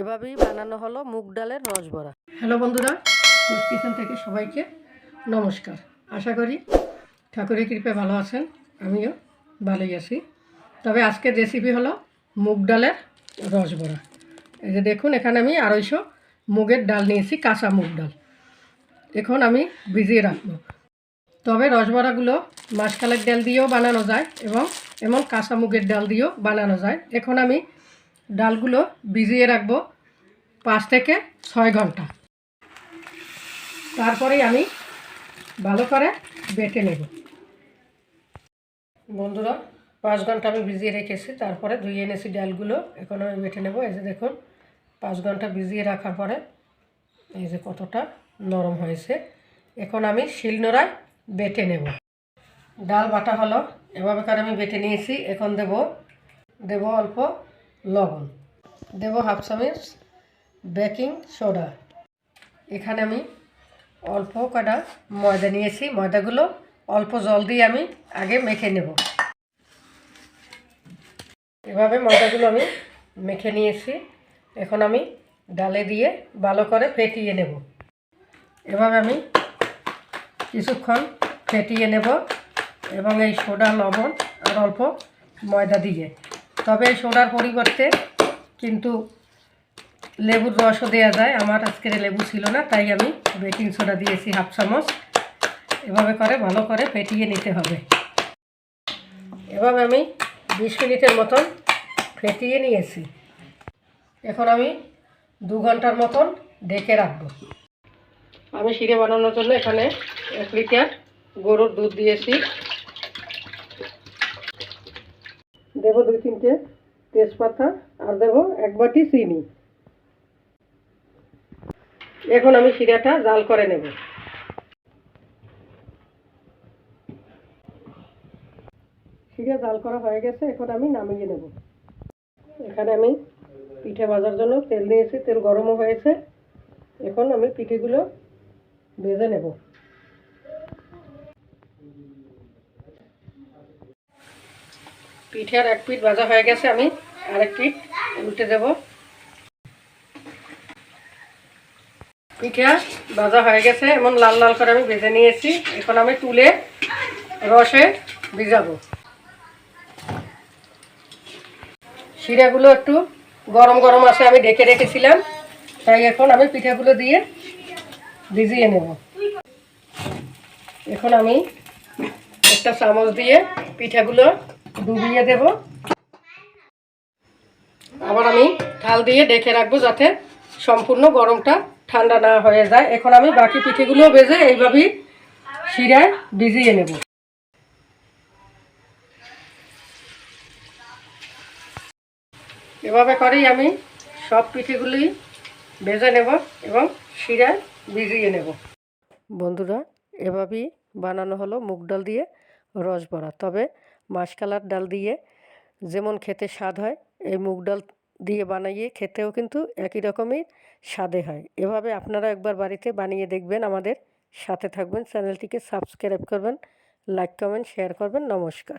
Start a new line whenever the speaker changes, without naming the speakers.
এভাবেই বানানো হলো মুগ ডালের রসবড়া
হ্যালো বন্ধুরা কুচ কিচেন থেকে সবাইকে নমস্কার। আশা করি ঠাকুরের কৃপে ভালো আছেন, আমিও ভালোই আছি। তবে আজকের রেসিপি হলো মুগ ডালের রসবড়া এই যে দেখুন, এখানে আমি আড়াইশো মুগের ডাল নিয়েছি, কাঁচা মুগ ডাল। এখন আমি ভিজিয়ে রাখব। তবে রসবড়াগুলো মাসকালের ডাল দিয়েও বানানো যায় এবং এমন কাঁচা মুগের ডাল দিয়েও বানানো যায়। এখন আমি ডালগুলো ভিজিয়ে রাখব পাঁচ থেকে ছয় ঘণ্টা। তারপরেই আমি ভালো করে বেটে নেব। বন্ধুরা, পাঁচ ঘণ্টা আমি ভিজিয়ে রেখেছি, তারপরে ধুয়ে এনেছি ডালগুলো। এখন আমি বেটে নেব। এই যে দেখুন, পাঁচ ঘণ্টা ভিজিয়ে রাখার পরে এই যে কতটা নরম হয়েছে। এখন আমি শিলনোড়ায় বেটে নেব। ডাল বাটা হলো, এভাবে করে আমি বেটে নিয়েছি। এখন দেব দেব অল্প লবণ। দেব হাফ চামচ বেকিং সোডা। এখানে আমি অল্প কটা ময়দা নিয়েছি। ময়দাগুলো অল্প জল দিয়ে আমি আগে মেখে নেব। এভাবে ময়দাগুলো আমি মেখে নিয়েছি। এখন আমি ডালে দিয়ে ভালো করে ফেটিয়ে নেব। এভাবে আমি কিছুক্ষণ ফেটিয়ে নেব এবং এই সোডা, লবণ আর অল্প ময়দা দিয়ে। তবে সোডার পরিবর্তে কিন্তু লেবুর রসও দেওয়া যায়। আমার আজকের লেবু ছিল না, তাই আমি বেকিং সোডা দিয়েছি হাফ চামচ। এভাবে করে, ভালো করে ফেটিয়ে নিতে হবে। এবং আমি বিশ মিনিটের মতন ফেটিয়ে নিয়েছি। এখন আমি দু ঘণ্টার মতন ডেকে রাখব। আমি শিরে বানানোর জন্য এখানে এক লিটার গরুর দুধ দিয়েছি। দেবো দুই তিনটে তেজপাতা আর দেবো এক বাটি চিনি। এখন আমি শিরাটা জাল করে নেব। শিরা জাল করা হয়ে গেছে, এখন আমি নামিয়ে নেব। এখানে আমি পিঠে ভাজার জন্য তেল নিয়েছি, তেল গরমও হয়েছে। এখন আমি পিঠেগুলো ভেজে নেব। পিঠে আর এক পিঠ ভাজা হয়ে গেছে, আমি আরেক পিঠ উল্টে দেবো। পিঠা ভাজা হয়ে গেছে, এমন লাল লাল করে আমি ভেজে নিয়েছি। এখন আমি তুলে রসে ভিজাবো। শিরাগুলো একটু গরম গরম আছে, আমি ডেকে রেখেছিলাম। তাই এখন আমি পিঠাগুলো দিয়ে ভিজিয়ে নেব। এখন আমি একটা চামচ দিয়ে পিঠাগুলো ডুবিয়ে দেব। আবার আমি থাল দিয়ে ডেকে রাখব যাতে সম্পূর্ণ গরমটা ঠান্ডা না হয়ে যায়। এখন আমি বাকি পিঠেগুলো ভেজে এইভাবেই শিরায় ভিজিয়ে নেব। এভাবে করেই আমি সব পিঠেগুলি ভেজে নেব এবং শিরায় ভিজিয়ে নেব।
বন্ধুরা, এভাবেই বানানো হলো মুগ ডাল দিয়ে রসবড়া তবে মাসকালার ডাল দিয়ে যেমন খেতে স্বাদ হয়, এই মুগ ডাল দিয়ে বানাইয়ে খেতেও কিন্তু একই রকমই স্বাদে হয়। এভাবে আপনারা একবার বাড়িতে বানিয়ে দেখবেন আমাদের সাথে থাকবেন। চ্যানেলটিকে সাবস্ক্রাইব করবেন, লাইক, কমেন্ট, শেয়ার করবেন। নমস্কার।